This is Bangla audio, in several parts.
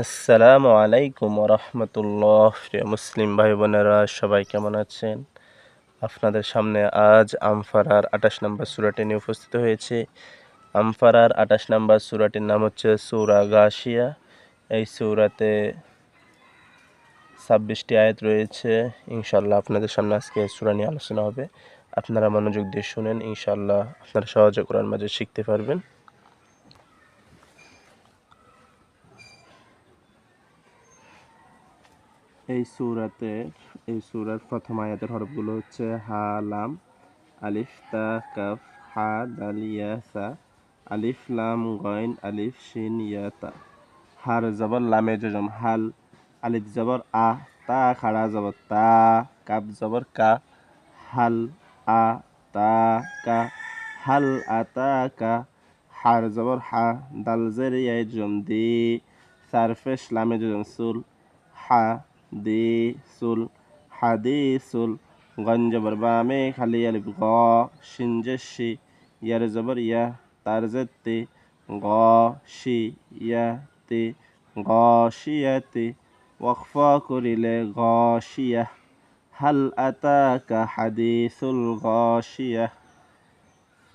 আসসালামু আলাইকুম রহমতুল্লাহ প্রিয় মুসলিম ভাই বোনেরা সবাই কেমন আছেন? আপনাদের সামনে আজ আমফারার আঠাশ নম্বর সুরাটি নিয়ে উপস্থিত হয়েছে। আমফারার আঠাশ নম্বর সুরাটির নাম হচ্ছে সুরা গাশিয়া। এই সুরাতে ছাব্বিশটি আয়াত রয়েছে। ইনশাল্লাহ আপনাদের সামনে আজকে সুরা নিয়ে আলোচনা হবে। আপনারা মনোযোগ দিয়ে শুনেন ইনশাল্লাহ আপনারা সহজে কোরআন মাঝে শিখতে পারবেন। এই সুরাতে এই সুরার প্রথম আয়াতের হরফগুলো হচ্ছে হা, লাম, আলিফ, তা, কাফ, হা, দাল, ইয়া, সা, আলিফ, লাম গইন আলিফ, শিন, ইয়া, তা। হার, জবর লামে জজম, হাল, আলিফ, জবর, আ, তা, খাড়া, জবর, তা কাপ জবর, কা, হাল, আ, তা, কা, হাল, আ আতা কা, হার, জবর, হা, দাল, জের ইয়াই জম, দি, সারফেশ লামে জজম, সুল, হা দি সুল হাদিসুল গঞ্জবর বামে খালি আলিফ গ শিনজেশি ইয়ার জবর ইয়া, তার জেতে গ শি ইয়াতে গ, শিয়াতে ওয়াকফা করিলে গ, শিয়া। হাল আতাকা হাদিসুল গ, শিয়া।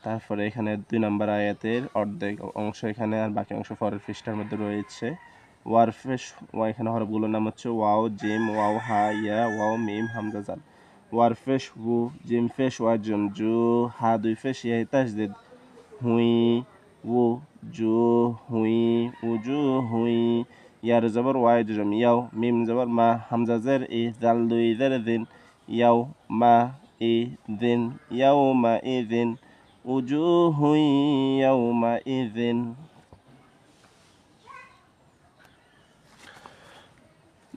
তারপরে এখানে দুই নম্বর আয়াতের অর্ধেক অংশ এখানে আর বাকি অংশ পরের পৃষ্ঠার মধ্যে রয়েছে। ওয়ারফেশ ওয়া এখানে হরফগুলোর নাম হচ্ছে ওয়াও, জিম, ওয়াও, হা, ইয়া, ওয়াও, মিম, হামজা, জাল। ওয়ারফেশ হু, জিম ফেশ ওয়া, জুম, জু, হা, দুই ফেশ ইয়া, তাজদিদ। হুই, উ, জু, হুই উজু হুই, ইয়ার জবর ওয়াই জুম, ইয়াও, মিম জবর, মা, হামজা, জের, ই, জাল, দুই, জের, দিন, ইয়াও, মা, ই, দিন, ইয়াও, মা, ই, দিন উজুহু ইয়াউমা ইযিন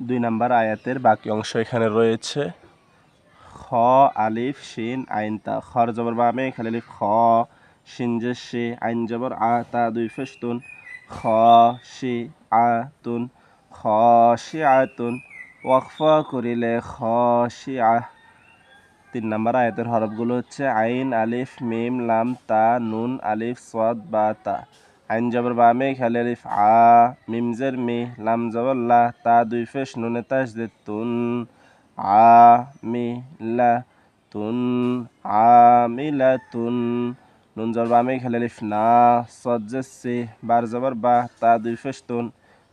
দুই নাম্বার আয়াতের বাকি অংশ এখানে রয়েছে। খ, আলিফ, শিন, আইন, তা। খর জবর বামে খালিফ খ, শিন যে শে আইন জবর আ, তা দুই ফেস্তুন। খ, শি আতুন খ, শি আতুন ওয়াকফ করিলে খ, শি আহ তিন নাম্বার আয়াতের হরফগুলো হচ্ছে আইন, আলিফ, মিম, লাম, তা, নুন, আলিফ সদ বা, তা। আইন জবর বা মে খালি আলিফ আ মিমজের মি লাম জবর লা তা দুই ফেস নুনে তাস দে তুন আ মি লা তুন আ মি লা তুন নুন জবর বা মে খালি আলিফ না যে সি বার জবর বা তা দুই ফেস তুন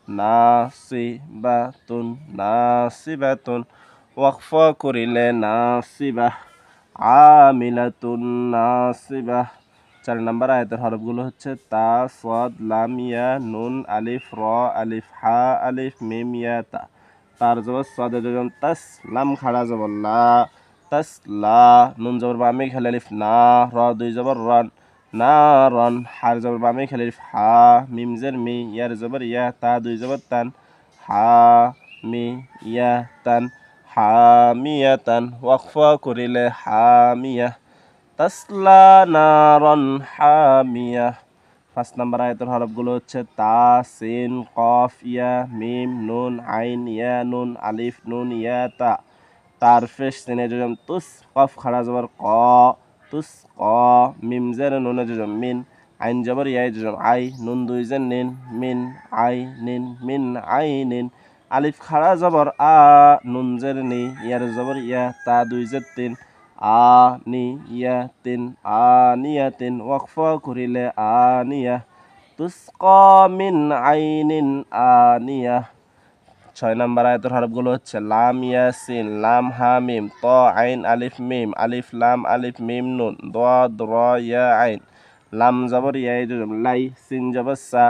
না সি বা তুন না সি বা তুন ওয়াকফা করিলে নাসিবাহ আমিলাতুন নাসিবাহ চার নম্বর আয়াতের হরফগুলো হচ্ছে তা, সদ, লাম, ইয়া, নুন, আলিফ, র, আলিফ, হা, আলিফ, মিম, ইয়া, তা। তার জবর সদে যখন তাস, লাম খাড়া জবর লা, তাস, লা। নুন জবর বামে খেলে আলিফ, না। র, দুই জবর রন, না, রন। হার জবর বামে খেলে আলিফ, হা। মিম জের মি, ইয়ার জবর ইয়া, তা। দুই জবর তান, হা, মি, ইয়া, তান হামিয়াতান ওয়াকফা করিলে হামিয়া তাসলা নারন হামিয়া। পাঁচ নাম্বার আয়তের হরফগুলো হচ্ছে তা, সিন, কফ, ইয়া, মিম, নুন, আইন, ইয়া, নুন, আলিফ, নুন, ইয়া, তা। তার ফেস সিনে জজম তুস, কফ, খাড়া জবর, ক, তুস, ক, মিম জের, নুনে জজম মিন, আইন জবর ইয়াই জজম আই, নুন দুই জেন নিন, মিন, আই, নিন, মিন, আই, নিন। আলিফ, খাড়া জবর, আ, নুন জের, নি, ইয়ার জবর, ইয়া, তা, দুই জের, তিন। আ নি ইয়া তিন আ নিয়া তিন ওয়াকফা করিলে আ নিয়া তুস্কা মিন আইনিন আনিয়া ছয় নম্বর আয়তের হরফগুলো হচ্ছে লাম ইয়াসিন, লাম হামিম, ত, আইন, আলিফ, মিম, আলিফ, লাম, আলিফ, মিম, নুন, দ র, ইয়া, আইন। লাম জবর ইয়াই লাই, সিন, জবর, সা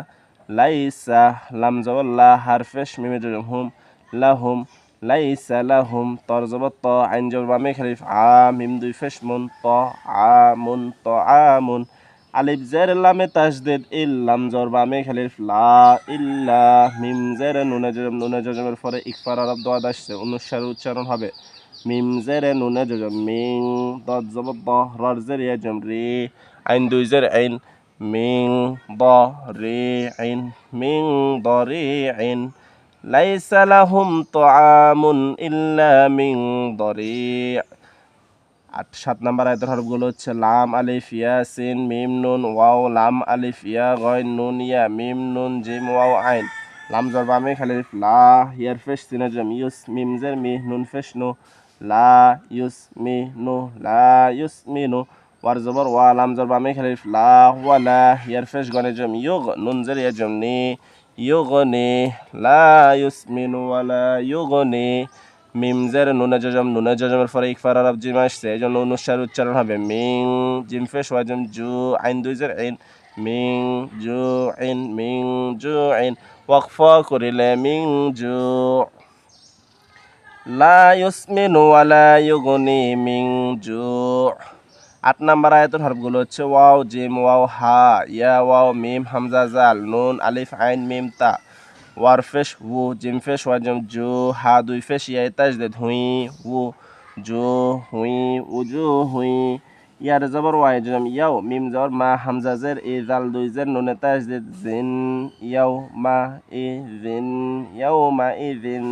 লাইসা লাম জবর, লা হারফেশ মিমে জবর হুম লাহুম লাইসা লাহুম তরজবা ত আইন জবামে খালিফ আম দুই ফেসমুন ত আমুন ত আমুন আলিফ জের লামে তাসদিদ ইল্লাম জরবামে খালিফ লা ইল্লা মিম জের নুনে জজম, নুনে জজমের পরে ইকফার আরব দোয়াদ আসছে অনুসারে উচ্চারণ হবে। মিম জের নুনে জজম, মিং দত জব দ রর জের ইয়া রি আইন দুই জের আইন, মিং দ, রে আইন, মিং দ, রে আইন। ليس لهم طعام إلا من ضريع আট সাত নাম্বার আয়তের হরফগুলো হচ্ছে লাম আলিফ ইয়া সিন মিম নুন ওয়াও লাম আলিফ ইয়া গয় নুন ইয়া মিম নুন জিম ওয়াও আইন লাম জবর বা মে খালি আলিফ লা ইয়ার ফেশ সিনে জম ইউস মিম জের মি নুন ফেশ নু লা ইউস মি নু লা ইউস মি নু ওয়ার জবর ওয়া লাম জবর বা মে খালি আলিফ লা ওয়ালা ইয়ার ফেশ গনে জম ইউগ নুন জের ইয়া জম নি ইউগনি লা ইউস মিনু ওয়ালা ইউগনি মিম জের নুনে জজম নুনে জজমের পরে ইকফার আরব জিম আসছে এই জন্য অনুসার উচ্চারণ হবে মিং জিম ফেশ ওয়াজম জু আইন দুই জের আইন মিং জু আইন মিং জু আইন ওয়াকফা করিলে মিং জু লা ইউসমিনু ওয়ালা ইউগনি মিং জু আট নাম্বার আয়াতের হরফগুলো হচ্ছে ওয়াও, জিম, ওয়াও, হা, ইয়া, ওয়াও, মিম, হামজা, জাল, নুন, আলিফ, আইন, মিম, তা। ওয়ার ফেশ উ, জিম ফেশ ওয়াজম জু, হা, দুই ফেশ ইয়া তাজদিদ হুই উ, জু, হুই উজু হুই, ইয়ার জবর, ওয়াই, জম, ইয়াও, মিম, জবর, মা, হামজা, জের এ জাল, দুই, জের, নুনে তাজদিদ জিন, ইয়াও, মা এ জিন, ইয়াও, মা এ জিন।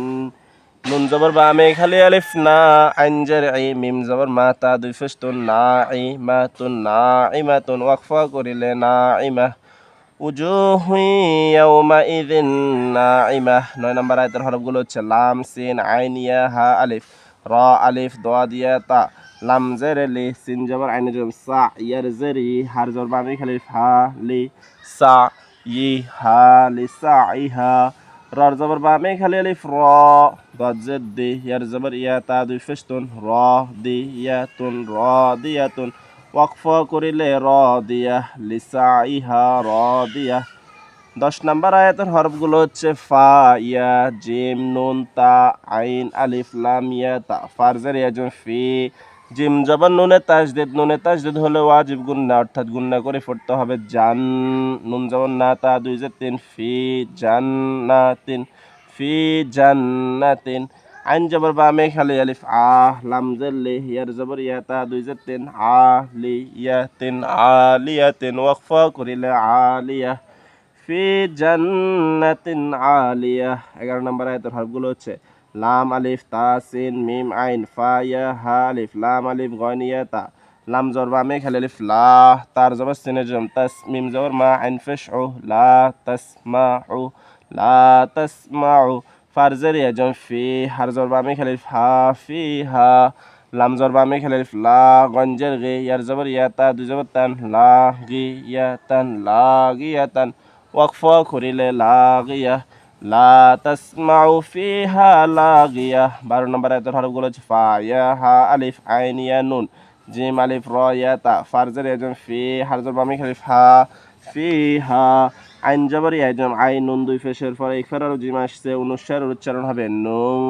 নুন জবর বা মে খালি আলিফ, না, আইন জের ই মিম জবর, মা, তা, দুই ফেশ তুন না ই মা, তুন, না ই মা, তুন, ওয়াকফা করিলে, না ই মা। নয় নম্বর আয়াতের হরফগুলো হচ্ছে লাম, সিন, আইন, ইয়া, হা, আলিফ। র, আলিফ, দোয়া, দিয়া, তা। লাম, জের, লি, সিন, জবর, আইন, জবর, সা, ইয়ার, জেরি হার, জবর বামি খালি হা, লি, সা, ই, হা, লি, সা ইহা রর, জবর বামি খালি আলিফ, র। ইয়া দুই ফেস্তুন র দি ইয়া তুন র দিয়া তুন ওয়াকফ করিলে র দিয়া লিসা ইহা র দিয়া দশ নম্বর আয়াতের হরফগুলো হচ্ছে ফা ইয়া জিম নুন তা আইন আলিফ লাম ইয়া তা ফারজার ইয়াজম ফি জিম জবান নুনে তাজদিদ নুনে তাজদিদ হলে ওয়াজিব গুন্না অর্থাৎ গুন্না করে পড়তে হবে জান নুন জবান না তা দুই যে তিন ফি জান না তিন ফি জান্নাতিন। আইন জবর বা মে খালি আলিফ আ লাম জেল্লি, ইয়ার জবর ইয়াতা, দুই যে তিন আ লি ইয়া তিন আলিয়া তিন ওয়াকফা করিলে আলিয়া। ফি জান্নাতিন আলিয়া। এগারো নম্বর আয়াতের হরফগুলো হচ্ছে, লাম, আলিফ, তা, সিন, মিম, আইন, ফা, ইয়া, হা, আলিফ, লাম, আলিফ গন ইয়া তা লাম, জবর বা মে খালি আলিফ, লা, তার জবর সিনে জম, তাস, মিম, জবর মা, আইন, ফেশ, ও, লা তাসমা ও। লা তাসমা ও ফারজের ইয়াজম ফি হারজর বামে খেলিফ হা ফি হা লামজর বামে খেলিফ লা গঞ্জের গে ইয়ার জবর ইয়াতা দুই জবর তান লা গি ইয়াতান লা গিয়াতান ওয়াকফ করিলে লা গিয়া লা তাসমাউ ফিহা লা গিয়া বারো নম্বর আয়াতের হরফগুলো হচ্ছে ফা ইয়া হা আলিফ আইন ইয়া নুন জিম আলিফ র ইয়া তা ফারজের ইয়াজম ফি হারজর বামে খেলিফ হা ফি হা আইন জবর আইজম আই নুন দুই ফেসের পরে ইকফার আর জিম আসছে অনুসার উচ্চারণ হবে নুং,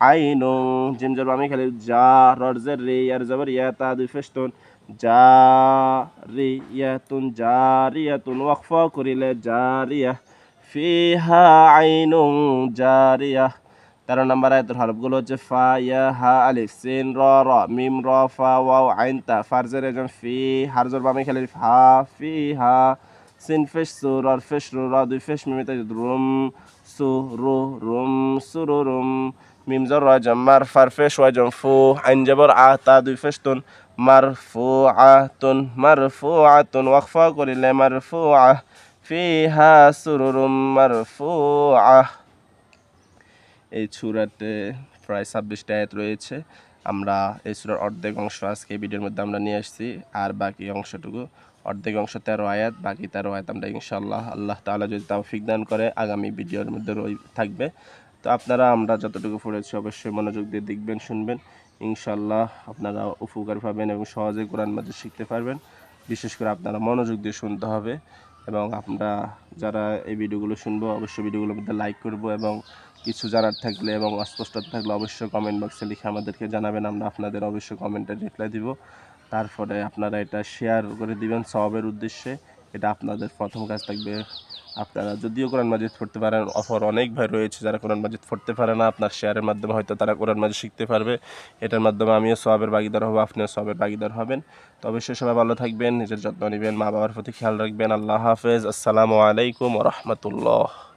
আই নুং, জিম জবর আমি খালি যা রজের রে, ইয়ার জবর ইয়া, তা, দুই ফেস তুন যা রি, ইয়া, তুন যা রিয়া তুন, ওয়াকফা করিলে যা জারিয়া ফিহা আইনুং জারিয়া তেরো নম্বর আয়তের হরফগুলো হচ্ছে ফা, ইয়া, হা, আলিফ, সিন, র র, মিম, র, ফা, ওয়াও, আইন, তা ফারজের একজন ফি হারজর বামে খালি হা, ফি, হা ফেশ সু রর ফেশ রু র দুই ফেশ মিমিতে রুম সু রু রুম সুরু রুম মিম জর রাজম মার ফার ফেশ ওয়াজম ফু আইন জবর আ তা দুই ফেশ তুন মার ফু আ তুন মার ফু আ তুন ওয়াকফা করিলে মার ফু আ ফিহা সুরুরুম মার ফু আ এই সুরাতে প্রায় ছাব্বিশটা আয়াত রয়েছে আমরা এই সুরার অর্ধেক অংশ আজকে ভিডিওর মধ্যে আমরা নিয়ে আসছি। আর বাকি অংশটুকু, অর্ধেক অংশ তেরো আয়াত, বাকি তেরো আয়াত আমরা ইনশাল্লাহ আল্লাহ তাআলা যদি তৌফিক দান করে, আগামী ভিডিওর মধ্যে রই, থাকবে। তো আপনারা, আমরা যতটুকু পড়েছি অবশ্যই মনোযোগ দিয়ে দেখবেন, শুনবেন। ইনশাল্লাহ আপনারা উপকার পাবেন এবং সহজে কোরআন মাঝে শিখতে পারবেন। বিশেষ করে আপনারা মনোযোগ দিয়ে শুনতে হবে। এবং আমরা যারা এই ভিডিওগুলো শুনব, অবশ্যই ভিডিওগুলোর মধ্যে লাইক করব এবং কিছু জানার থাকলে এবং অস্পষ্ট থাকলে অবশ্যই কমেন্ট বক্সে লিখে আমাদেরকে জানাবেন। আমরা আপনাদের অবশ্যই কমেন্টে রিপ্লাই দিব। তারপরে আপনারা এটা শেয়ার করে দিবেন সবের উদ্দেশ্যে। এটা আপনাদের প্রথম কাজ থাকবে। আপনারা যদিও কোরআন মাজিদ পড়তে পারেন, অফার অনেক ভাই রয়েছে যারা কোরআন মাজিদ পড়তে পারে না। আপনার শেয়ারের মাধ্যমে হয়তো তারা কোরআন মাজিদ শিখতে পারবে। এটার মাধ্যমে আমিও সবের ভাগিদার হব, আপনিও সবের ভাগিদার হবেন। তো অবশ্যই সবাই ভালো থাকবেন, নিজের যত্ন নেবেন মা বাবার প্রতি খেয়াল রাখবেন। আল্লাহ হাফেজ। আসসালামু আলাইকুম রহমতুল্লাহ।